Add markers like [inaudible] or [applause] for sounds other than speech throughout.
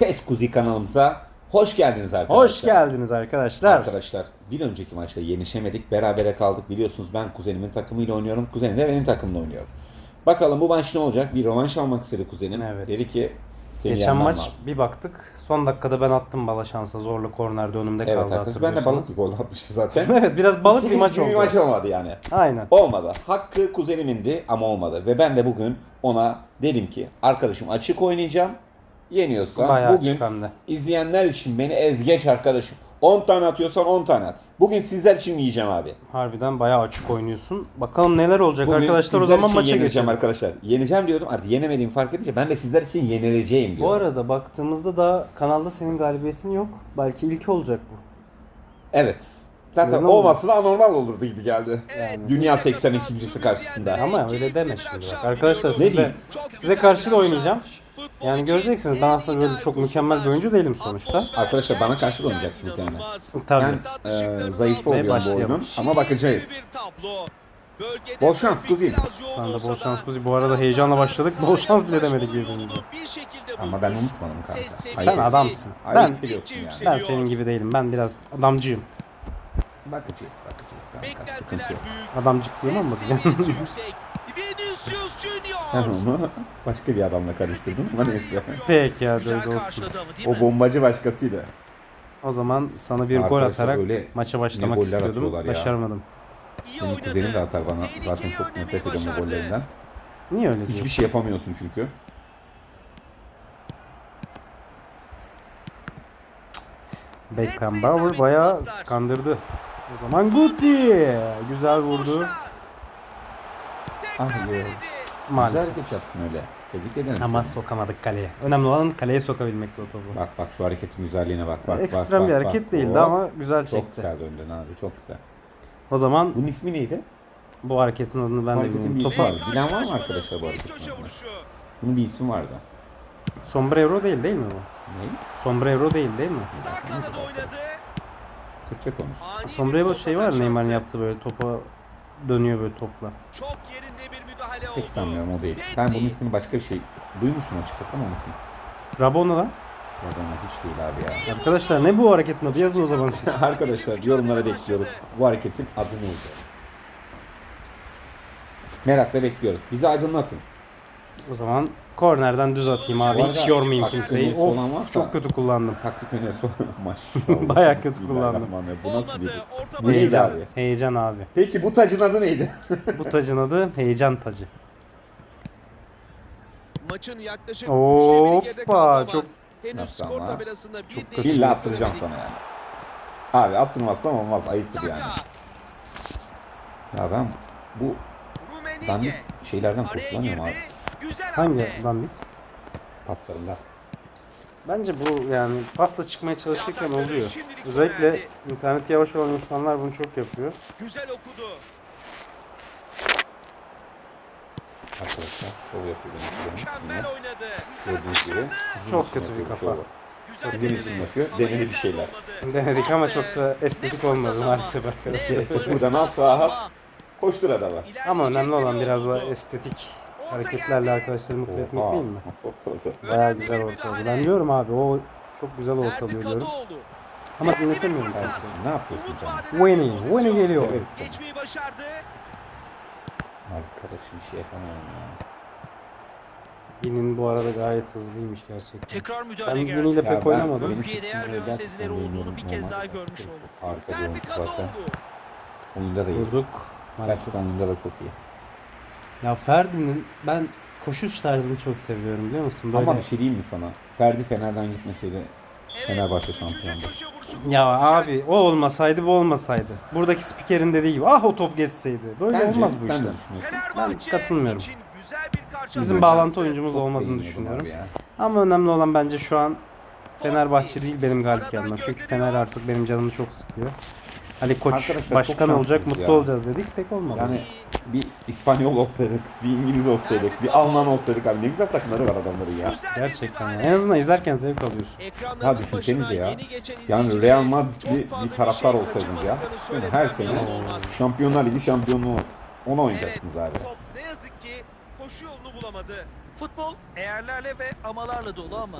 PES Kuzi kanalımıza hoş geldiniz arkadaşlar. Hoş geldiniz arkadaşlar. Arkadaşlar bir önceki maçta yenişemedik. Berabere kaldık. Biliyorsunuz ben kuzenimin takımıyla oynuyorum. Kuzenim de benim takımla oynuyor. Bakalım bu maç ne olacak? Bir rövanş almak istedi kuzenim. Evet. Dedi ki seni Geçen yenmem maç lazım. bir baktık. Son dakikada ben attım bala şansa. Zorlu kornerde önümde Evet kaldı arkadaşlar ben de balık bir gol atmıştım zaten. [laughs] evet biraz balık bir maç oldu. Bir maç olmadı yani. Aynen. Olmadı. Hakkı kuzenimindi ama olmadı. Ve ben de bugün ona dedim ki arkadaşım açık oynayacağım. Yeniyorsa Bayağı bugün de. izleyenler için beni ez geç arkadaşım. 10 tane atıyorsan 10 tane at. Bugün sizler için yiyeceğim abi. Harbiden bayağı açık oynuyorsun. Bakalım neler olacak Bugün arkadaşlar o sizler zaman için maça yenileceğim geçelim. arkadaşlar. Yeneceğim diyordum artık yenemediğimi fark edince ben de sizler için yenileceğim Bu diyorum. arada baktığımızda da kanalda senin galibiyetin yok. Belki ilk olacak bu. Evet. Zaten Neden olması da anormal olurdu gibi geldi. Yani. Dünya 82 birisi karşısında. Ama öyle deme şimdi bak. Arkadaşlar Ne size, diyeyim? size karşı da oynayacağım. Yani göreceksiniz ben aslında böyle çok mükemmel bir oyuncu değilim sonuçta. Arkadaşlar bana karşı da oynayacaksınız yani. Tabii. Ben e, zayıf oluyorum bu oyunun ama bakacağız. Bol şans kuzim. Sana da bol şans Kuzi. Bu arada heyecanla başladık. Bol şans bile demedik birbirimize. Ama ben unutmadım kanka. Sen Hayır. adamsın. Hayır, Ben biliyorsun yani. ben senin gibi değilim. Ben biraz adamcıyım. Bakacağız bakacağız kanka. Sıkıntı yok. Adamcıklığıma mı bakacağım? [laughs] Vinicius Junior. onu başka bir adamla karıştırdım ama neyse. Peki ya öyle olsun. O bombacı başkasıydı. O zaman sana bir gol Arkadaşlar atarak öyle maça başlamak istiyordum. Başaramadım. Benim kuzenim de atar bana. Zaten çok nefret ediyorum bu başardı. gollerinden. Niye öyle diyorsun? Hiçbir şey yapamıyorsun çünkü. Beckham Bauer bayağı kandırdı. O zaman Guti güzel vurdu. Ah ya. denedi. Güzel Maalesef. hareket yaptın öyle. Tebrik ederim Ama seni. sokamadık kaleye. Önemli olan kaleye sokabilmekti o topu. Bak bak şu hareketin güzelliğine bak. bak Ekstrem bak, bir bak, hareket bak. değildi Oo, ama güzel Çok çekti. güzel döndün abi çok güzel. O zaman Bunun ismi neydi? bu hareketin adını ben de Hareketin bilmiyorum. bir Topa ismi var. Bilen var mı arkadaşlar bu hareketin adını? Bunun bir ismi vardı. sombrero değil değil mi bu? Ne? Sombrero değil değil mi? Sağ kanada oynadı. Türkçe konuş. Sombrero şey var Neymar'ın yaptığı böyle topa dönüyor böyle topla. Çok oldu. Pek sanmıyorum o değil. Ben bunun ismini başka bir şey duymuştum açıkçası ama unuttum. Rabona da. Radona hiç değil abi ya. Arkadaşlar ne bu hareketin adı yazın o zaman siz. [laughs] Arkadaşlar yorumlara bekliyoruz. Bu hareketin adı neydi? Merakla bekliyoruz. Bizi aydınlatın. O zaman kornerden düz atayım abi. Hiç yormayayım taktik kimseyi. önerisi Of varsa- çok kötü kullandım. Taktik önerisi [laughs] maşallah. [laughs] Bayağı kötü Bismillahirrahmanirrahim. Bu nasıl bir... Olmadı. Orta Bu neydi Heyecan, abi? heyecan abi. Peki bu tacın adı neydi? [laughs] Bu tacın adı heyecan tacı. Maçın yaklaşık Hoppa, üçte biri geride kaldı ama çok- henüz Nasıl skor ama? tabelasında bir Çok değişiklik İlla attıracağım göremedik. sana yani. Abi attırmazsam olmaz. Ayıptır yani. Saka, Ya ben bu Rummenigge. dandik şeylerden Araya kurtulamıyorum abi. girdi. Güzel Hangi hamle. dandik? Paslarında. Bence bu yani pasta çıkmaya çalışırken oluyor. Özellikle interneti yavaş olan insanlar bunu çok yapıyor. Güzel okudu. Arkadaşlar şov yapıyor. Mükemmel oynadı. Güzel Gördüğünüz gibi sıçradı. sizin Çok için kötü bir yapıyor bu kafa. şovu. Güzel Bizim denedi. yapıyor. Denedi bir şeyler. Denedik ama çok da estetik olmadı maalesef arkadaşlar. Buradan al sağa at. Koştur adama. Ama önemli İlerleyecek olan bir biraz da estetik hareketlerle arkadaşları mutlu etmek değil mi? Bir güzel ortalıyor. Ben diyorum abi o çok güzel ortalıyor diyorum. Ama dinletemiyorum ben. Ne yapıyorsun canım? Winnie. Winnie geliyor. Evet. Geçmeyi başardı. Arkadaş bir şey yapamıyorum ya. Bin'in bu arada gayet hızlıymış gerçekten. Tekrar Ben müdahale geldi. Bin'iyle pek ben- oynamadım. Ülkeye değer ve ön sezileri olduğunu bir kez daha görmüş olduk. Harika bir oyuncu zaten. Oyunda da iyi. Vurduk. Maalesef. Gerçekten oyunda da çok iyi. Ya Ferdi'nin ben koşuş tarzını çok seviyorum biliyor musun? Böyle... Ama bir şey diyeyim mi sana? Ferdi Fener'den gitmeseydi Fenerbahçe şampiyondu. Ya abi o olmasaydı bu olmasaydı. Buradaki spikerin dediği gibi ah o top geçseydi. Böyle Sence, olmaz bu sen işler. ne düşünüyorsun? Fenerbahçe katılmıyorum. Bizim Ben bağlantı oyuncumuz Çok olmadığını düşünüyorum. Ama önemli olan bence şu an Fenerbahçe değil benim galip gelmem. Çünkü Fener artık benim canımı çok sıkıyor. Ali Koç Arkadaşlar çok başkan olacak, şanslıyız mutlu ya. olacağız dedik. Pek olmadı. Yani bir İspanyol olsaydık, bir İngiliz olsaydık, bir Alman olsaydık abi ne güzel takımları var adamların ya. Gerçekten ya. En azından izlerken zevk alıyorsun. Ya düşünsenize ya. Yani Real Madrid'li bir taraftar şey olsaydınız ya. Yani her sene. Şampiyonlar Ligi şampiyonluğu ona Evet, oynayacaksınız abi. top ne yazık ki koşu yolunu bulamadı. Futbol eğerlerle ve amalarla dolu ama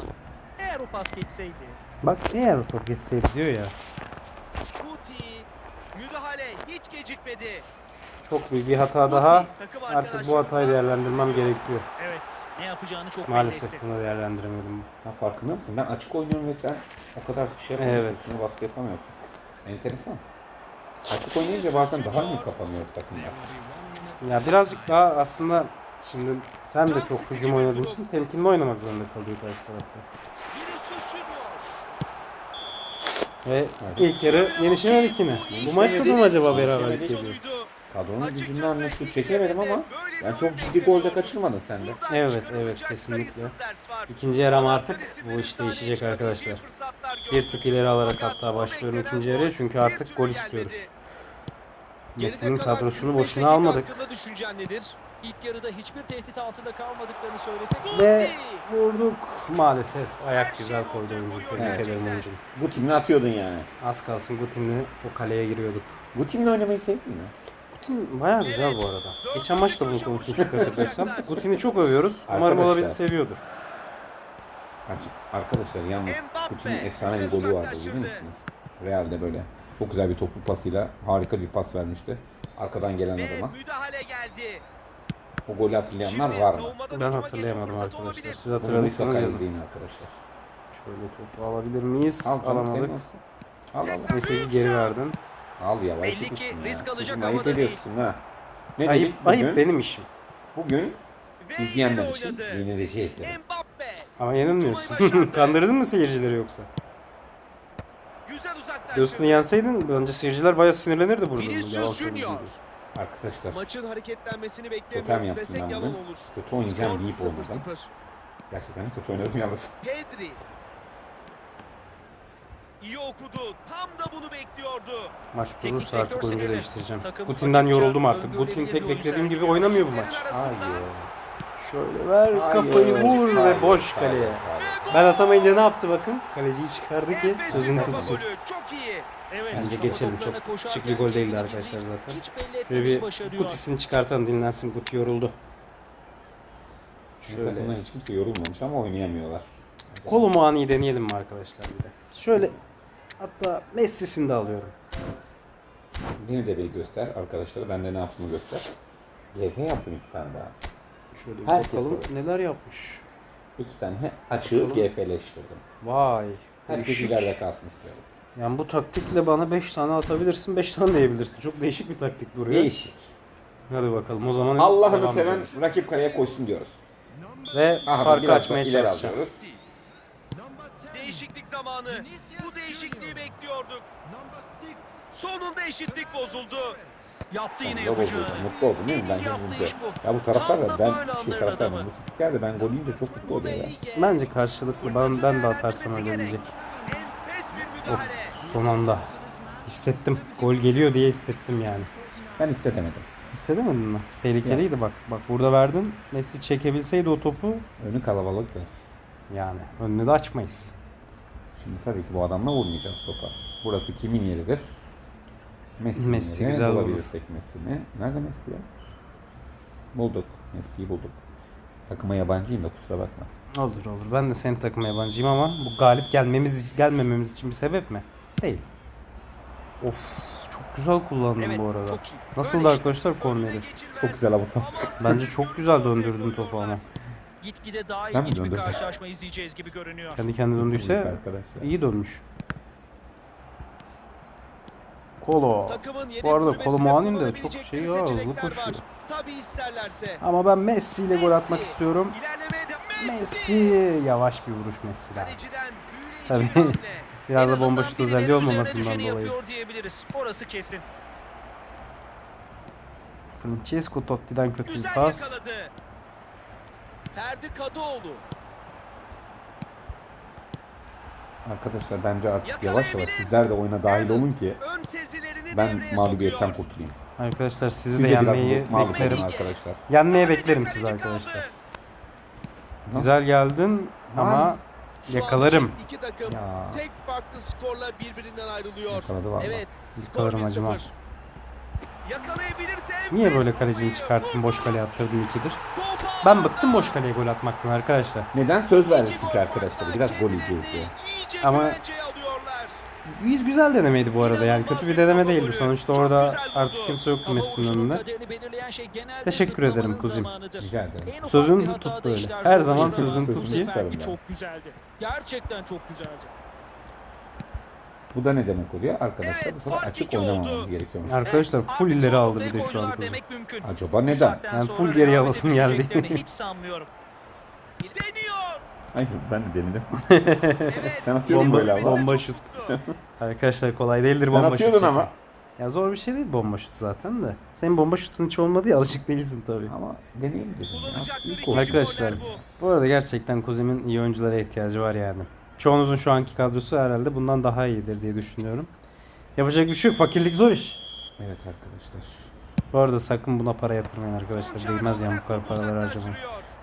Eğer o pas geçseydi. Bak eğer o top geçseydi diyor ya. Guti. Müdahale hiç gecikmedi. Çok büyük bir hata Guti, daha. Artık bu hatayı değerlendirmem gerekiyor. Evet. Ne yapacağını çok Maalesef belli etti. bunu değerlendiremedim. Ya farkında mısın? Ben açık oynuyorum ve sen o kadar şey yapamıyorsun. Evet. Üstüne baskı yapamıyorsun. Enteresan. Açık oynayınca bazen daha mı kapanıyor takımlar? Ya birazcık daha aslında şimdi sen de çok hücum oynadığın için temkinli oynamak zorunda kalıyor karşı tarafta. Vinicius Junior. Ve ilk yarı yenişemedik yine. Bu maçta da mı acaba beraberlik geliyor? Kadronun gücünden de şut çekemedim ama yani çok ciddi gol de kaçırmadın sen de. Evet, evet, kesinlikle. İkinci yarı ama artık bu iş değişecek arkadaşlar. Bir tık ileri alarak hatta başlıyorum ikinci yarıya çünkü artık gol istiyoruz. Metin'in kadrosunu 45 boşuna almadık. İlk yarıda hiçbir tehdit altında kalmadıklarını söylesek Ve vurduk maalesef. Ayak güzel koydu oyuncu. Tebrik Evet. ederim oyuncu. Bu timle atıyordun yani. Az kalsın Gutin'le o kaleye giriyorduk. Bu timle oynamayı sevdin mi? Gutin bayağı güzel bu arada. Geçen maçta bunu konuşmuştuk hatırlıyorsan. Gutin'i çok övüyoruz. Umarım o da bizi Arkadaşlar. seviyordur. Arkadaşlar yalnız Mbappe, Putin'in efsane bir golü vardı uzaklaştırdı. bilir misiniz? Real'de böyle çok güzel bir toplu pasıyla harika bir pas vermişti. Arkadan gelen Ve adama. müdahale geldi. O golü hatırlayanlar var mı? Ben hatırlayamadım arkadaşlar. Siz hatırladıysanız yazın. izleyin arkadaşlar. Şöyle topu alabilir miyiz? Al canım Alamadık. Al al. Neyse ki geri verdin. Al ya Belli ki risk ya. alacak Kızım, ama ayıp da ediyorsun ha. Ne Ayıp, dedik bugün? ayıp benim işim. Bugün izleyenler için yeni de şey istedim. Ama başardı. [laughs] Kandırdın mı seyircileri yoksa? Güzel. Diyorsun yenseydin önce seyirciler bayağı sinirlenirdi burada. Vinicius Junior. Arkadaşlar Maçın hareketlenmesini beklemiyoruz desek yalan olur. kötü oynayacağım deyip 0-0. oynadım. Gerçekten kötü oynadım yalnız. Pedri. İyi okudu. Tam da bunu bekliyordu. Maç durursa artık oyuncu değiştireceğim. Takım Gutin'den açıkça yoruldum artık. bir pek beklediğim gibi oynamıyor bu maç. Hayır. Şöyle ver Hayır. kafayı vur Hayır. ve boş Hayır. kaleye. Hayır. Ben atamayınca ne yaptı bakın? Kaleciyi çıkardı ki sözünü tutsun. Çok iyi. Evet, Bence geçelim. Çok şık bir gol değildi arkadaşlar zaten. Şöyle bir. Gutis'ini çıkartalım dinlensin. Guti yoruldu. Şöyle. takımdan hiç kimse yorulmamış ama oynayamıyorlar. Kolumu ani deneyelim mi arkadaşlar bir de? Şöyle hatta Messi'sini de alıyorum. Beni de bir göster arkadaşlar. Ben de ne yaptığımı göster. GF yaptım iki tane daha. Şöyle bir Herkes bakalım var. neler yapmış. İki tane açığı Bakalım. GF'leştirdim. Vay. Herkes değişik. ileride kalsın istiyorum. Yani bu taktikle bana 5 tane atabilirsin, 5 tane de yiyebilirsin. Çok değişik bir taktik duruyor. Değişik. Hadi bakalım o zaman Allah'ını devam seven edelim. rakip kaleye koysun diyoruz. ve Aha, farkı biraz da açmaya ileri çalışacağım. alıyoruz. Değişiklik zamanı. Bu değişikliği bekliyorduk. Sonunda eşitlik bozuldu. Yaptı yine Sonunda yapacağını. bozuldu. Mutlu oldum değil mi ben bu. Ya bu taraftar da ben şey taraftar adamı. bu spiker de ben gol yiyince çok mutlu oluyor ya. Bence karşılıklı ben, ben de atarsam öyle müdahale. Son anda. Hissettim. Gol geliyor diye hissettim yani. Ben hissedemedim. Hissedemedin mi? Tehlikeliydi bak. Bak burada verdin. Messi çekebilseydi o topu Önü kalabalıktı. yani önünü de açmayız. Şimdi tabii ki bu adamla vurmayacağız topa. Burası kimin yeridir? Messi'nin Messi yeri. güzel. Bulabilirsek Messi'ni. Nerede Messi ya? Bulduk. Messi'yi bulduk. Takıma yabancıyım da kusura bakma. Olur olur. Ben de senin takıma yabancıyım ama bu galip gelmemiz gelmememiz için bir sebep mi? Değil. Of çok güzel kullandın Evet, bu arada. çok iyi. Nasıl arkadaşlar Önüne korneri? Çok güzel avut attı. [laughs] Bence çok güzel döndürdün topu ama. Gitgide daha ilginç bir karşılaşma izleyeceğiz gibi görünüyor. Kendi kendine döndüyse iyi dönmüş. Yedek Bu arada kulübesinde Kolomuani'nin de çok şey ya, hızlı koşuyor. Tabii isterlerse. Ama ben Messi ile gol Messi. atmak istiyorum. Messi. Messi. Yavaş bir vuruş Messi'den. Kaleciden Tabii. [laughs] Biraz da bomba şut özelliği olmamasından dolayı. Orası kesin. Francesco Totti'den kötü bir pas. Ferdi Kadıoğlu. Arkadaşlar bence artık yavaş yavaş sizler de oyuna dahil olun ki ben mağlubiyetten kurtulayım. Arkadaşlar sizi Siz de de biraz yenmeyi mağlup beklerim. olun arkadaşlar. Yenmeye beklerim sizi arkadaşlar. kaldı. Güzel geldin ama. Şu an Yakalarım. için İki takım Ya. tek farklı skorla birbirinden ayrılıyor. Yakaladı valla. Evet. Skor Yakalarım 1-0. acımam. Yakalayabilirse Niye böyle kalecini çıkarttın boş kaleye attırdın ikidir? Ben bıktım boş kaleye gol atmaktan arkadaşlar. Neden söz verdik çünkü arkadaşlar biraz gol yiyeceğiz diye. Ama-. Biz güzel denemeydi bu arada yani kötü bir deneme değildi. Sonuçta orada artık kimse yoktu Messi'nin önünde. şey Teşekkür ederim zamanıdır. Rica ederim. Sözün tut böyle. Her zaman sözün Bu tut ki. çok güzeldi. Gerçekten çok güzeldi. Bu da ne demek oluyor? Arkadaşlar Evet, bu sefer açık oynamamamız gerekiyor. Arkadaşlar Evet, full artık ileri aldı bir de şu an. Acaba neden? Yani full devam geri edip alasım geldi. Hiç sanmıyorum. [laughs] Deniyor. Hayır ben de denedim. [laughs] Evet. Sen atıyordun Bomba- böyle ama. bomba şut. [laughs] Arkadaşlar kolay değildir Sen bomba şut atıyordun ama. Ya zor bir şey değil bomba şut zaten de. Senin bomba şutun hiç olmadı ya alışık değilsin tabii. Ama deneyim dedim ya. İlk. Arkadaşlar, bu. Bu arada gerçekten Kuzimin iyi oyunculara ihtiyacı var yani. Çoğunuzun şu anki kadrosu herhalde bundan daha iyidir diye düşünüyorum. Yapacak bir şey yok. Fakirlik zor iş. Evet arkadaşlar. Bu arada sakın buna para yatırmayın arkadaşlar. Değmez yani bu kadar paralar harcamayın.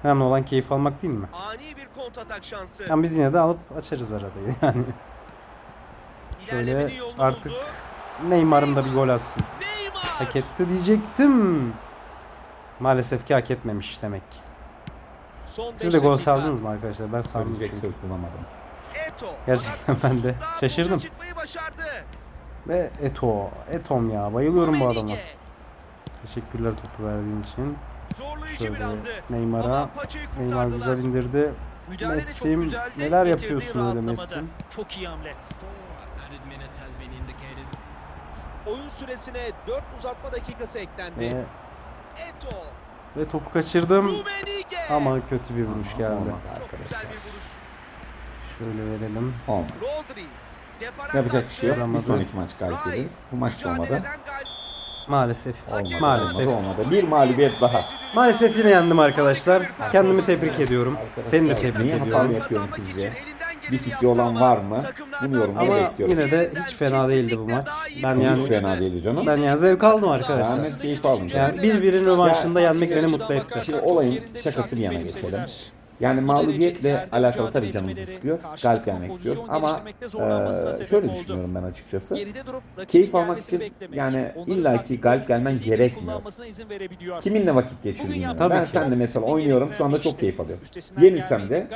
Önemli olan keyif almak değil mi? Ani bir kontratak şansı. Yani biz yine de alıp açarız arada yani. [laughs] şöyle artık-. Neymar'ım da bir gol atsın. Neymar. Hak etti diyecektim. Maalesef ki hak etmemiş demek ki. Son Siz de gol saldınız mı arkadaşlar? Ben saldım Söyleyecek çünkü. söz bulamadım. Eto. Gerçekten ben de şaşırdım. Ve Eto. Etom ya. Bayılıyorum bu adama. Teşekkürler topu verdiğin için. Zorlayıcı Şöyle. Neymar'a. Neymar güzel indirdi. Güzeldi, neler yapıyorsun öyle. Messi'm? Çok iyi hamle. Oyun süresine 4 uzatma dakikası eklendi. Ve, Eto. ve topu kaçırdım. Rummenigge. Ama kötü bir vuruş geldi. Olmadı arkadaşlar. bir vuruş. Şöyle verelim. Olmadı. Yapacak bir şey yok. Bir sonraki maç geliriz. Bu maç olmadı. Maalesef. Olmadı. Maalesef. Olmadı, olmadı. Bir mağlubiyet daha. Maalesef yine yendim arkadaşlar. Kendimi tebrik ediyorum. Seni de tebrik niye ediyorum. hatalı yapıyorum sizce? Bir fikri olan var mı? Bunu yorumlara Ama bekliyorum. yine de hiç fena değildi bu maç. Ben Hiç yani fena değildi canım. ben yani zevk aldım arkadaşlar. Ben keyif aldım. Yani birbirinin rövanşında Ya, yenmek beni mutlu etti. Şimdi olayın şakası bir yana geçelim. Yani mağlubiyetle alakalı tabii canımızı sıkıyor. Galip gelmek istiyoruz. Ama eee, şöyle düşünüyorum ben açıkçası. Durup Keyif almak için beklemek. yani illaki galip gelmen gerekmiyor. Kiminle vakit geçirdiğini. Ben Tabii ki. seninle mesela oynuyorum. Şu anda çok keyif alıyorum. Yenilsem de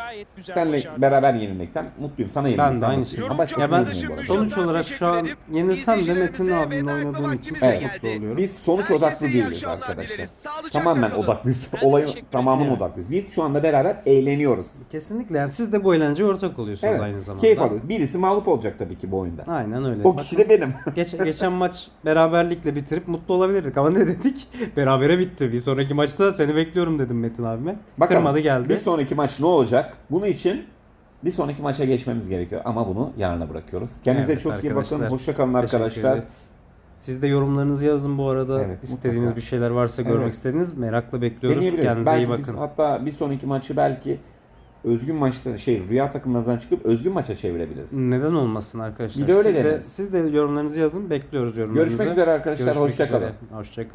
başardı. beraber yenilmekten mutluyum. Sana yenilmekten aynı şey. Ama Ya ben- yenilmeyeyim bu arada. Sonuç olarak şu an yenilsem de Metin abimle oynadığım için çok Evet. mutlu oluyorum. Biz sonuç odaklı değiliz arkadaşlar. Tamamen odaklıyız. Ben de Olayın ederim. odaklıyız. Biz şu anda beraber eğleniyoruz. Kesinlikle yani siz de bu eğlenceye ortak oluyorsunuz Evet. aynı zamanda. Keyif alıyoruz. Birisi mağlup olacak tabii ki bu oyunda. Aynen öyle. O kişi de benim. [laughs] Geç, geçen maç beraberlikle bitirip mutlu olabilirdik ama ne dedik? [laughs] Berabere bitti. Bir sonraki maçta seni bekliyorum dedim Metin abime. Bakalım Kırmadı geldi. bir sonraki maç ne olacak? Bunun için bir sonraki maça geçmemiz gerekiyor. Ama bunu yarına bırakıyoruz. Kendinize Evet çok iyi bakın. arkadaşlar. Hoşça kalın Teşekkür arkadaşlar. ederiz. Siz de yorumlarınızı yazın bu arada. Evet, İstediğiniz mutlaka. bir şeyler varsa görmek Evet. istediğiniz merakla bekliyoruz. Kendinize iyi Belki bakın. biz hatta bir sonraki maçı belki özgün maçta şey rüya takımlarından çıkıp özgün maça çevirebiliriz. Neden olmasın arkadaşlar? Bir de öyle siz, de, siz de yorumlarınızı yazın. Bekliyoruz yorumlarınızı. Görüşmek üzere arkadaşlar. Görüşmek Hoşça